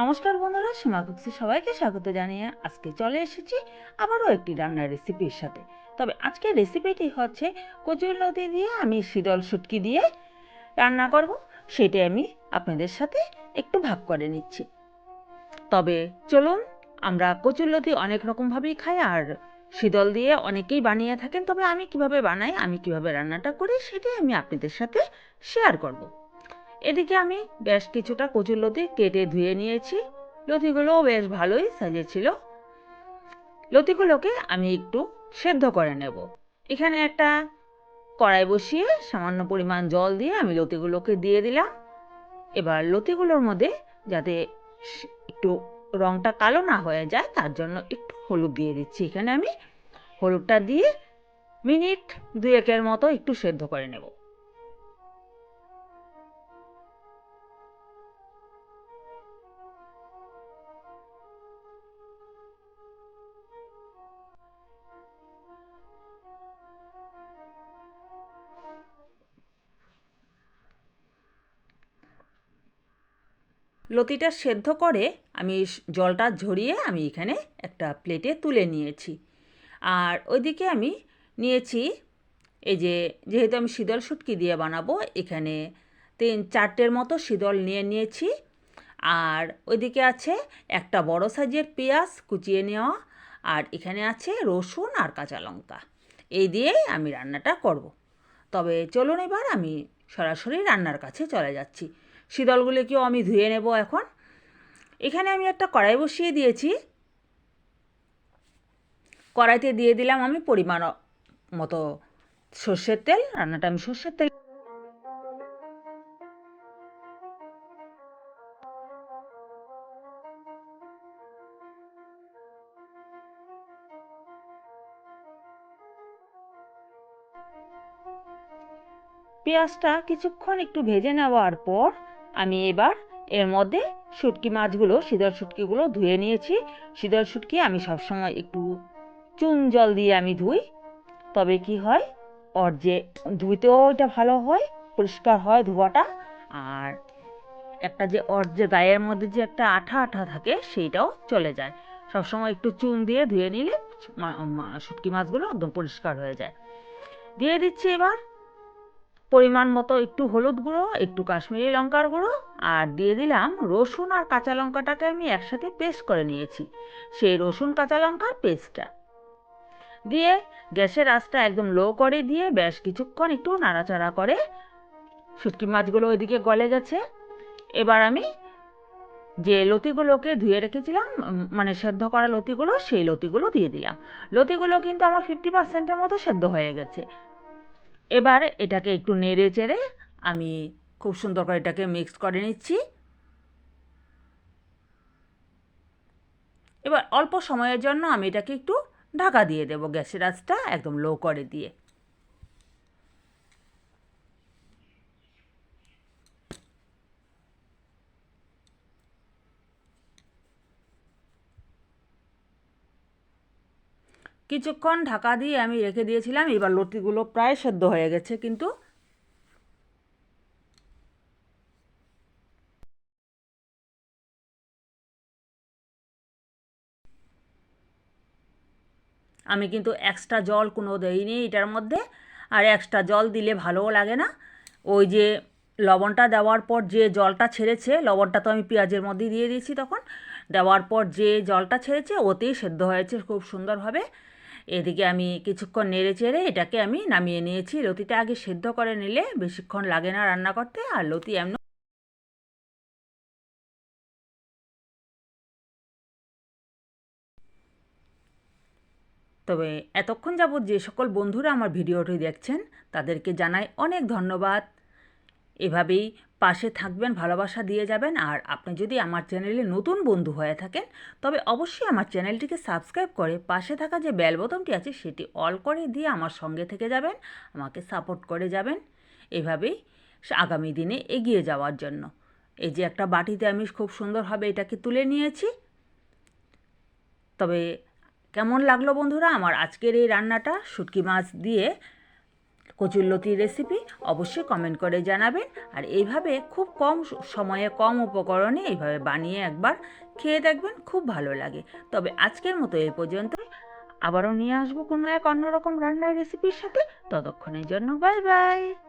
নমস্কার বন্ধুরা, সীমা কুকসি সবাইকে স্বাগত জানিয়ে আজকে চলে এসেছি আবারও একটি রান্নার রেসিপির সাথে। তবে আজকের রেসিপিটি হচ্ছে কচুর লতি দিয়ে আমি শীতল শুটকি দিয়ে রান্না করব, সেটাই আমি আপনাদের সাথে একটু ভাগ করে নিচ্ছি। তবে চলুন, আমরা কচুর লতি অনেক রকমভাবেই খাই আর শীতল দিয়ে অনেকেই বানিয়ে থাকেন, তবে আমি কীভাবে বানাই, আমি কীভাবে রান্নাটা করি, সেটাই আমি আপনাদের সাথে শেয়ার করব। এদিকে আমি বেশ কিছুটা কচুর লতি কেটে ধুয়ে নিয়েছি। লতিগুলোও বেশ ভালোই সাইজের ছিল লতিগুলোকে আমি একটু সেদ্ধ করে নেব। এখানে একটা কড়াই বসিয়ে সামান্য পরিমাণ জল দিয়ে আমি লতিগুলোকে দিয়ে দিলাম। এবার লতিগুলোর মধ্যে যাতে একটু রংটা কালো না হয়ে যায়, তার জন্য একটু হলুদ দিয়ে দিচ্ছি। এখানে আমি হলুদটা দিয়ে মিনিট দুয়েকের মতো একটু সেদ্ধ করে নেব। লতিটা সেদ্ধ করে আমি জলটা ঝরিয়ে আমি এখানে একটা প্লেটে তুলে নিয়েছি। আর ওইদিকে আমি নিয়েছি এই যে, যেহেতু আমি শীতল শুটকি দিয়ে বানাবো, এখানে তিন চারটের মতো শীতল নিয়ে নিয়েছি। আর ওইদিকে আছে একটা বড় সাইজের পেঁয়াজ কুচিয়ে নেওয়া, আর এখানে আছে রসুন আর কাঁচা লঙ্কা। এই দিয়েই আমি রান্নাটা করব। তবে চলুন এবার আমি সরাসরি রান্নার কাছে চলে যাচ্ছি। শীতলগুলিকেও আমি ধুয়ে নেব এখন। এখানে আমি একটা কড়াই বসিয়ে দিয়েছি। কড়াইতে দিয়ে দিলাম আমি পরিমাণ মতো সর্ষের তেল, রান্নাটা আমি সর্ষের তেল পেঁয়াজটা কিছুক্ষণ একটু ভেজে নেওয়ার পর আমি এবার এর মধ্যে শুটকি মাছগুলো শীতল শুটকিগুলো ধুয়ে নিয়েছি। শীতল শুটকি আমি সবসময় একটু চুন জল দিয়ে আমি ধুই। তবে কি হয়, ওর যে ধুইতেও এটা ভালো হয়, পরিষ্কার হয় ধোয়াটা। আর একটা যে ওর যে গায়ের মধ্যে যে একটা আঠা আঠা থাকে, সেইটাও চলে যায়। সবসময় একটু চুন দিয়ে ধুয়ে নিলে শুটকি মাছগুলো একদম পরিষ্কার হয়ে যায়। দিয়ে দিচ্ছি এবার পরিমাণ মতো একটু হলুদ গুঁড়ো, একটু কাশ্মীরি লঙ্কার গুঁড়ো আর দিয়ে দিলাম রসুন আর কাঁচা লঙ্কাটাকে আমি একসাথে পেস্ট করে নিয়েছি। সেই রসুন, কাঁচা লঙ্কার পেস্টটা দিয়ে গ্যাসের আঁচটা একদম লো করে দিয়ে বেশ কিছুক্ষণ একটু নাড়াচাড়া করে শুটকি মাছগুলো ওইদিকে গলে গেছে। এবার আমি যে লতিগুলোকে ধুয়ে রেখেছিলাম মানে সেদ্ধ করা লতিগুলো, সেই লতিগুলো দিয়ে দিলাম। লতিগুলো কিন্তু আমার ফিফটি পার্সেন্টের মতো সেদ্ধ হয়ে গেছে। এবার এটাকে একটু নেড়ে চেড়ে আমি খুব সুন্দর করে এটাকে মিক্স করে নিচ্ছি। এবার অল্প সময়ের জন্য আমি এটাকে একটু ঢাকা দিয়ে দেব, গ্যাসের আঁচটা একদম লো করে দিয়ে। কিছুক্ষণ ঢাকা দিয়ে আমি রেখে দিয়েছিলাম, এবার লতিগুলো প্রায় সেদ্ধ হয়ে গেছে কিন্তু। আমি কিন্তু এক্সট্রা জল কোনো দেইনি এটার মধ্যে, আর এক্সট্রা জল দিলে ভালোও লাগে না। ওই যে লবণটা দেওয়ার পর যে জলটা ছেড়েছে, লবণটা তো আমি পেঁয়াজের মধ্যে দিয়ে দিয়েছি তখন, দেওয়ার পর যে জলটা ছেড়েছে, ওতেই সেদ্ধ হয়েছে খুব সুন্দরভাবে। এদিকে আমি কিছুক্ষণ নেড়ে চেড়ে এটাকে আমি নামিয়ে নিয়েছি। লতিটা আগে সেদ্ধ করে নিলে বেশিক্ষণ লাগে না রান্না করতে, আর লতি এমন তবে এতক্ষণ যাবৎ যে সকল বন্ধুরা আমার ভিডিওটি দেখছেন, তাদেরকে জানাই অনেক ধন্যবাদ। এভাবেই পাশে থাকবেন, ভালোবাসা দিয়ে যাবেন। আর আপনি যদি আমার চ্যানেলে নতুন বন্ধু হয়ে থাকেন, তবে অবশ্যই আমার চ্যানেলটিকে সাবস্ক্রাইব করে পাশে থাকা যে বেল বোতামটি আছে, সেটি অল করে দিয়ে আমার সঙ্গে থেকে যাবেন, আমাকে সাপোর্ট করে যাবেন। এভাবেই আগামী দিনে এগিয়ে যাওয়ার জন্য। এই যে একটা বাটিতে আমি খুব সুন্দরভাবে এটাকে তুলে নিয়েছি। তবে কেমন লাগল বন্ধুরা আমার আজকের এই রান্নাটা? শুটকি মাছ দিয়ে কচুরলতির রেসিপি অবশ্যই কমেন্ট করে জানাবেন। আর এইভাবে খুব কম সময়ে, কম উপকরণে এইভাবে বানিয়ে একবার খেয়ে দেখবেন, খুব ভালো লাগে। তবে আজকের মতো এই পর্যন্ত। আবারও নিয়ে আসব কোনো এক অন্যরকম রান্নার রেসিপির সাথে। ততক্ষণের জন্য বাই বাই